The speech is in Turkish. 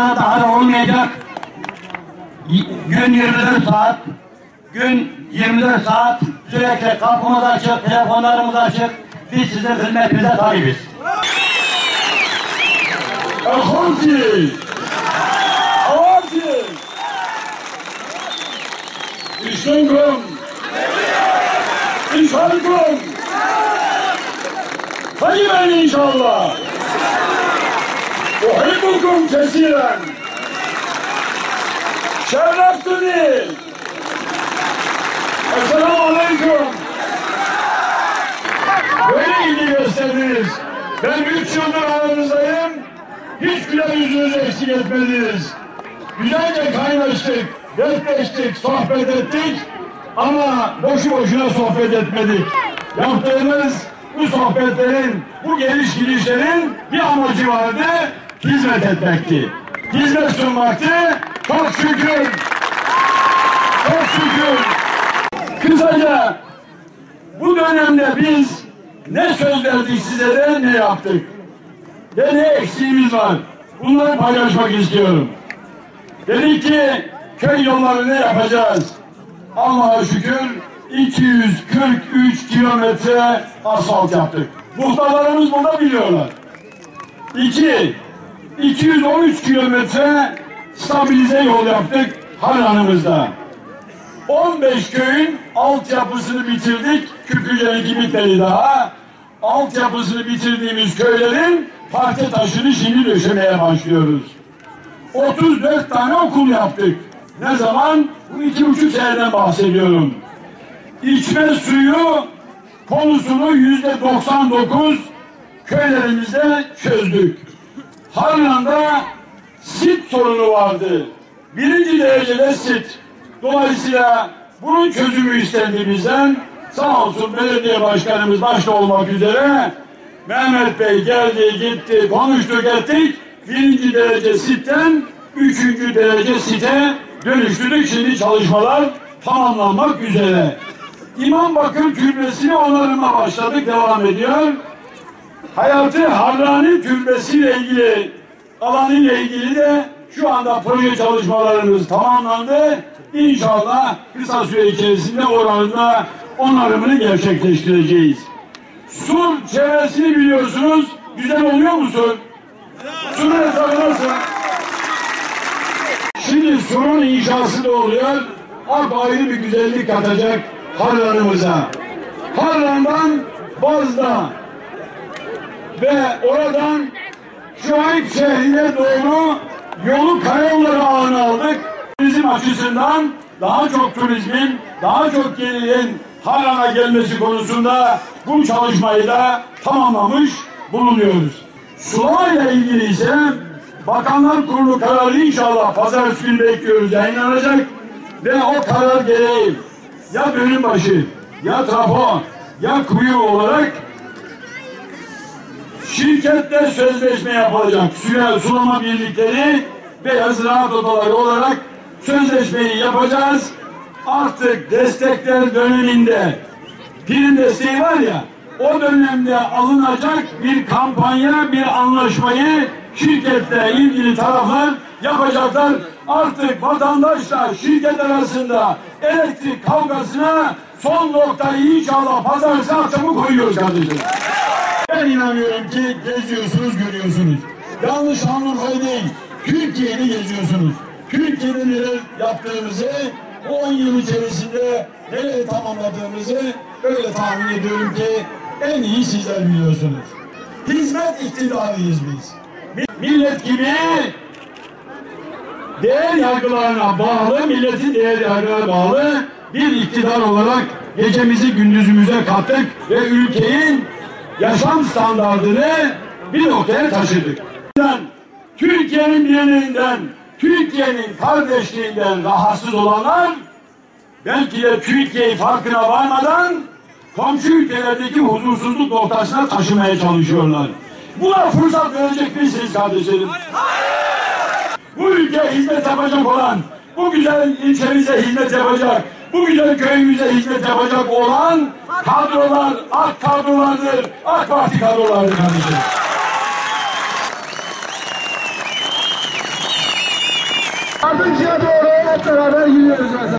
daha da olmayacak. Gün 24 saat, gün 24 saat sürekli kapımız açık, telefonlarımız açık. Biz sizin hizmetinize talibiz. Akhunti. İştenkum. İnşalkum. Hayırın inşallah. Uhibbukum kesiren. Şerreftuni. Esselamu Aleyküm. Böyle ilgi gösterdiniz. Ben üç yıldır aranızdayım. Hiç güler yüzünüzü eksik etmediniz. Güzelce kaynaştık, dertleştik, sohbet ettik. Ama boşu boşuna sohbet etmedik. Yaptığımız bu sohbetlerin, bu geliş gidişlerin bir amacı vardı. Hizmet etmekti. Hizmet sunmaktı. Çok şükür. Çok şükür. Kısaca bu dönemde biz ne söz verdik size ne yaptık? Ve ne eksiğimiz var? Bunları paylaşmak istiyorum. Dedik ki köy yollarını yapacağız. Allah'a şükür 243 kilometre asfalt yaptık. Muhtarlarımız bunu biliyorlar. İki, 213 kilometre stabilize yol yaptık Harranımızda. 15 köyün altyapısını bitirdik. Küplüce'ninki bitmedi daha. Altyapısını bitirdiğimiz köylerin parke taşını şimdi döşemeye başlıyoruz. 34 tane okul yaptık. Ne zaman? Bu iki buçuk seneden bahsediyorum. İçme suyu konusunu yüzde 99 köylerimizde çözdük. Harran'da sit sorunu vardı. Birinci derecede sit. Dolayısıyla bunun çözümü istendi. Sağ olsun belediye başkanımız başta olmak üzere Mehmet Bey geldi gitti konuştuk ettik. Birinci derece sitten üçüncü derece site dönüştürdük. Şimdi çalışmalar tamamlanmak üzere. İmam Bakır Türbesi'ni onarıma başladık devam ediyor. Hayatı Harrani Türbesi ile ilgili alanı ile ilgili de şu anda proje çalışmalarımız tamamlandı. İnşallah kısa süre içerisinde oranında onarımını gerçekleştireceğiz. Sur çevresini biliyorsunuz. Güzel oluyor mu sur? Hesabı nasıl? Surun inşası da oluyor. Ak ayrı bir güzellik katacak Harran'ımıza. Harran'dan Bazda ve oradan Şuayb şehrine doğru yolu karayolları ağına aldık. Turizm açısından daha çok turizmin, daha çok gelirin Harran'a gelmesi konusunda bu çalışmayı da tamamlamış bulunuyoruz. Sularla ilgili ise Bakanlar Kurulu kararı inşallah pazartesi günü bekliyoruz yayınlanacak ve o karar gereği ya bölüm başı ya trafo ya kuyu olarak şirketle sözleşme yapılacak. Suya sulama birlikleri ve ziraat odaları olarak sözleşmeyi yapacağız. Artık destekler döneminde prim desteği var ya o dönemde alınacak bir kampanya, bir anlaşmayı şirketle ilgili taraflar yapacaklar. Artık vatandaşla şirket arasında elektrik kavgasına son noktayı inşallah pazartesi akşamı koyuyoruz kardeşim. Ben inanıyorum ki geziyorsunuz, görüyorsunuz. Yanlış Şanlıurfa'yı değil, Türkiye'yi geziyorsunuz. Türkiye'de neler yaptığımızı, 10 yıl içerisinde neler tamamladığımızı öyle tahmin ediyorum ki en iyi sizler biliyorsunuz. Hizmet iktidarıyız biz. Millet gibi değer yargılarına bağlı, milletin değer yargılarına bağlı bir iktidar olarak gecemizi gündüzümüze kattık ve ülkenin yaşam standartını bir noktaya taşıdık. Türkiye'nin birliğinden, Türkiye'nin kardeşliğinden rahatsız olanlar belki de Türkiye'yi farkına varmadan komşu ülkelerdeki huzursuzluk noktasına taşımaya çalışıyorlar. Buna fırsat verecek misiniz kardeşlerim? Bu ülke hizmet yapacak olan, bu güzel ilçemize hizmet yapacak, bu güzel köyümüze hizmet yapacak olan kadrolar AK kadrolardır, AK Parti kadrolardır kardeşim. Yardımcıya doğru hep beraber gidiyoruz mesela.